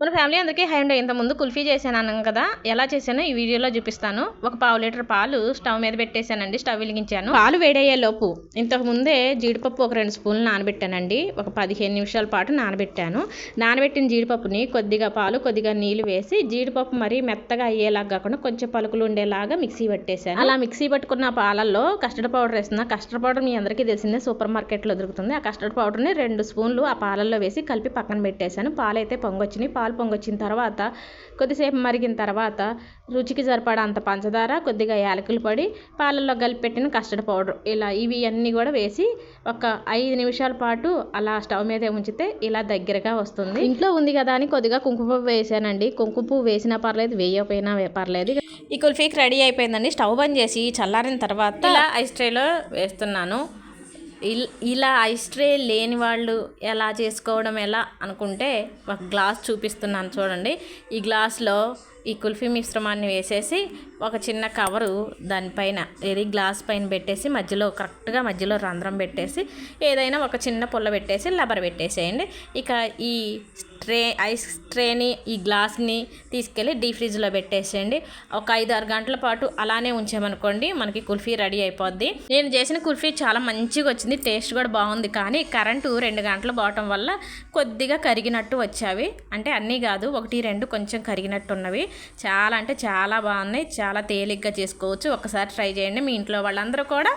మన ఫ్యామిలీ అందరికీ high and. ఇంత ముందు కుల్ఫీ చేశాను అన్నాను కదా. ఎలా చేశానో ఈ వీడియోలో చూపిస్తాను. ఒక పావు లీటర్ పాలు స్టవ్ మీద పెట్టేశానండి. స్టవ్ వెలిగించాను. పాలు వేడయ్యే లోపు ఇంతకుముందే జీడిపప్పు ఒక రెండు స్పూన్లు నానబెట్టానండి. ఒక పదిహేను నిమిషాల పాటు నానబెట్టాను. నానబెట్టిన జీడిపప్పుని కొద్దిగా పాలు కొద్దిగా నీళ్ళు వేసి జీడిపప్పు మరీ మెత్తగా అయ్యేలాగా కాకుండా కొంచెం పలుకులు ఉండేలాగా మిక్సీ పట్టేశాను. అలా మిక్సీ పట్టుకున్న పాలల్లో కస్టర్డ్ పౌడర్ వేస్తున్నా. కస్టర్డ్ పౌడర్ మీ అందరికీ తెలిసిందే సూపర్ మార్కెట్లో దొరుకుతుంది. ఆ కస్టర్డ్ పౌడర్ని రెండు స్పూన్లు ఆ పాలల్లో వేసి కలిపి పక్కన పెట్టేశాను. పాలైతే పొంగొచ్చినాయి. పాలు పొంగొచ్చిన తర్వాత కొద్దిసేపు మరిగిన తర్వాత రుచికి సరిపడా అంత పంచదార కొద్దిగా యాలకుల పొడి పాలల్లో కలిపి పెట్టిన కస్టర్డ్ పౌడర్. ఇలా ఇవి అన్నీ కూడా వేసి ఒక ఐదు నిమిషాల పాటు అలా స్టవ్ మీద ఉంచితే ఇలా దగ్గరగా వస్తుంది. ఇంట్లో ఉంది కదా అని కొద్దిగా కుంకుమ పువ్వు వేసానండి. కుంకుమ పువ్వు వేసినా పర్లేదు వేయకపోయినా పర్లేదు. ఈ కుల్ఫీకి రెడీ అయిపోయిందండి. స్టవ్ బంద్ చేసి చల్లారిన తర్వాత ఇలా ఐస్ ట్రేలో వేస్తున్నాను. ఇల్- ఇలా ఐస్ ట్రే లేని వాళ్ళు ఎలా చేసుకోవడం ఎలా అనుకుంటే ఒక గ్లాస్ చూపిస్తున్నాను చూడండి. ఈ గ్లాస్లో ఈ కుల్ఫీ మిశ్రమాన్ని వేసేసి ఒక చిన్న కవరు దానిపైన ఏది గ్లాస్ పైన పెట్టేసి మధ్యలో కరెక్ట్గా మధ్యలో రంధ్రం పెట్టేసి ఏదైనా ఒక చిన్న పుల్ల పెట్టేసి లబర్ పెట్టేసేయండి. ఇక ఈ ట్రే ఐస్ ట్రేని ఈ గ్లాస్ని తీసుకెళ్ళి డీ ఫ్రిడ్జ్లో పెట్టేసేయండి. ఒక ఐదు ఆరు గంటల పాటు అలానే ఉంచామనుకోండి మనకి కుల్ఫీ రెడీ అయిపోద్ది. నేను చేసిన కుల్ఫీ చాలా మంచిగా వచ్చింది టేస్ట్ కూడా బాగుంది. కానీ కరెంటు రెండు గంటలు పోవటం వల్ల కొద్దిగా కరిగినట్టు వచ్చావి. అంటే అన్నీ కాదు ఒకటి రెండు కొంచెం కరిగినట్టు ఉన్నవి. చాలా అంటే చాలా బాగున్నాయి చాలా తేలిగ్గా చేసుకోవచ్చు. ఒకసారి ట్రై చేయండి మీ ఇంట్లో వాళ్ళందరూ కూడా.